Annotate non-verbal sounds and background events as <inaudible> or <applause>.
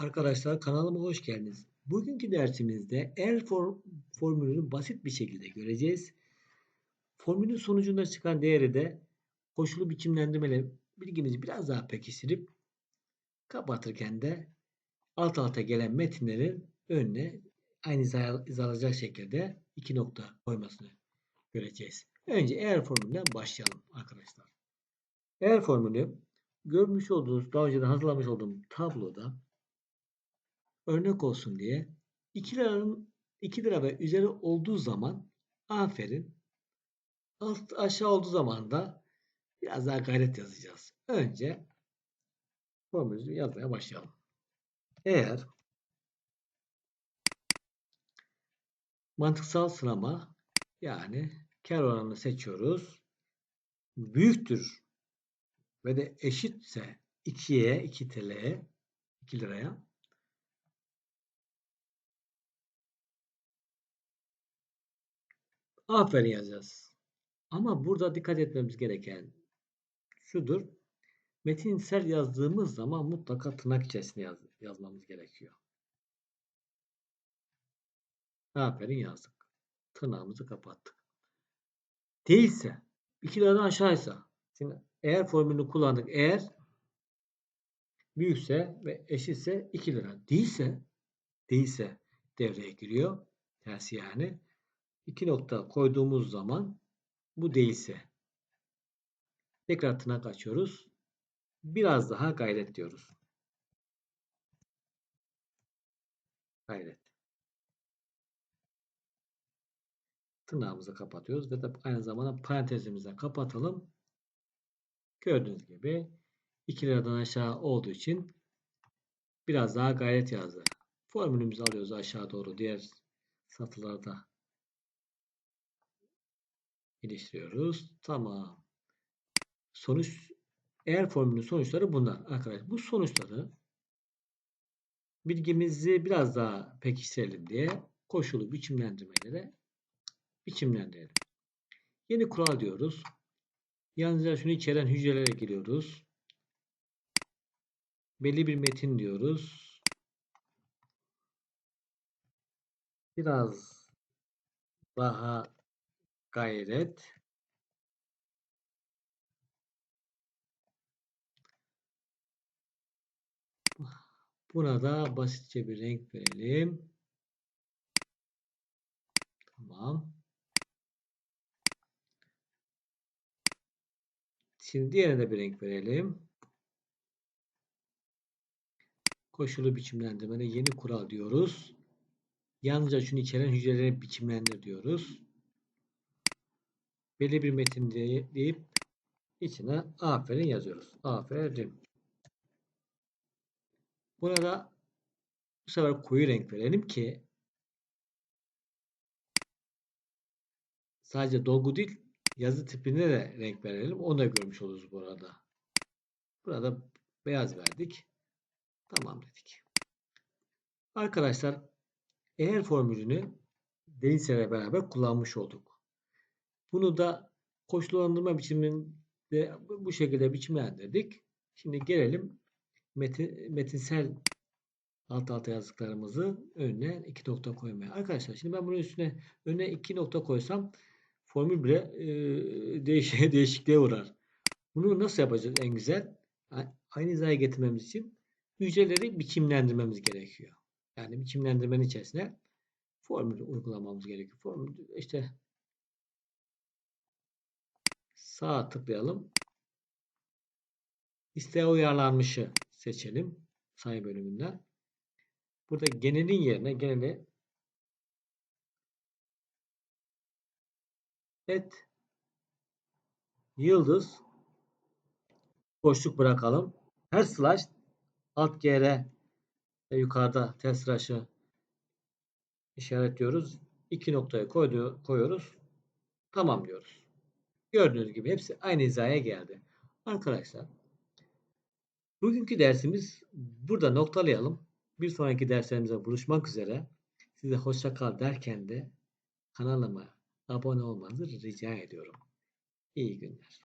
Arkadaşlar kanalıma hoş geldiniz. Bugünkü dersimizde eğer form, formülünü basit bir şekilde göreceğiz. Formülün sonucunda çıkan değeri de koşulu biçimlendirmeyle bilgimizi biraz daha pekiştirip kapatırken de alt alta gelen metinlerin önüne aynı izah şekilde iki nokta koymasını göreceğiz. Önce eğer formülünden başlayalım arkadaşlar. Eğer formülü görmüş olduğunuz, daha önceden hazırlamış olduğum tabloda örnek olsun diye 2 liranın 2 lira ve üzeri olduğu zaman aferin alt aşağı olduğu zaman da biraz daha gayret yazacağız. Önce formülümüzü yazmaya başlayalım. Eğer mantıksal sıralama yani kar oranını seçiyoruz. Büyüktür ve de eşitse 2'ye 2 TL'ye 2 liraya Aferin yazacağız. Ama burada dikkat etmemiz gereken şudur. Metinsel yazdığımız zaman mutlaka tırnak içerisinde yaz, yazmamız gerekiyor. Aferin yazdık. Tırnağımızı kapattık. Değilse, 2 liradan aşağıysa, şimdi eğer formülünü kullandık. Eğer büyükse ve eşitse 2 lira. Değilse, değilse devreye giriyor. Tersi yani. İki nokta koyduğumuz zaman bu değilse tekrar tırnak açıyoruz. Biraz daha gayret diyoruz. Gayret. Tırnağımızı kapatıyoruz ve de aynı zamanda parantezimizi kapatalım. Gördüğünüz gibi 2 liradan aşağı olduğu için biraz daha gayret yazdı. Formülümüzü alıyoruz aşağı doğru diğer satırlarda geliştiriyoruz. Tamam. Sonuç eğer formülün sonuçları bunlar arkadaşlar. Bu sonuçları bilgimizi biraz daha pekiştirelim diye koşulu biçimlendirmelere biçimlendirelim. Yeni kural diyoruz. Yalnızca şunu içeren hücrelere giriyoruz. Belli bir metin diyoruz. Biraz daha gayret Buna da basitçe bir renk verelim. Tamam. Şimdi diğerine de bir renk verelim. Koşulu biçimlendirmede yeni kural diyoruz. Yalnızca şunu içeren hücreleri biçimlendir diyoruz belli bir metin deyip içine aferin yazıyoruz. Aferin. Buna da bu sefer koyu renk verelim ki sadece dolgu değil yazı tipine de renk verelim. Onu da görmüş oluruz burada. Burada beyaz verdik. Tamam dedik. Arkadaşlar eğer formülünü değilse beraber kullanmış olduk. Bunu da koşullandırma biçiminde bu şekilde biçimlendirdik. Şimdi gelelim metin, metinsel alt alta yazdıklarımızı önüne iki nokta koymaya. Arkadaşlar şimdi ben bunun üstüne önüne iki nokta koysam formül bile e, değiş <laughs> değişikliğe uğrar. Bunu nasıl yapacağız en güzel? Aynı hizaya getirmemiz için hücreleri biçimlendirmemiz gerekiyor. Yani biçimlendirmenin içerisine formülü uygulamamız gerekiyor. Formül işte Sağa tıklayalım. İsteğe uyarlanmışı seçelim. Sayı bölümünden. Burada genelin yerine geneli et yıldız boşluk bırakalım. Her slash alt gr ve yukarıda test slash'ı işaretliyoruz. İki noktayı koydu, koyuyoruz. Tamam diyoruz. Gördüğünüz gibi hepsi aynı hizaya geldi. Arkadaşlar bugünkü dersimiz burada noktalayalım. Bir sonraki derslerimize buluşmak üzere. Size hoşça kal derken de kanalıma abone olmanızı rica ediyorum. İyi günler.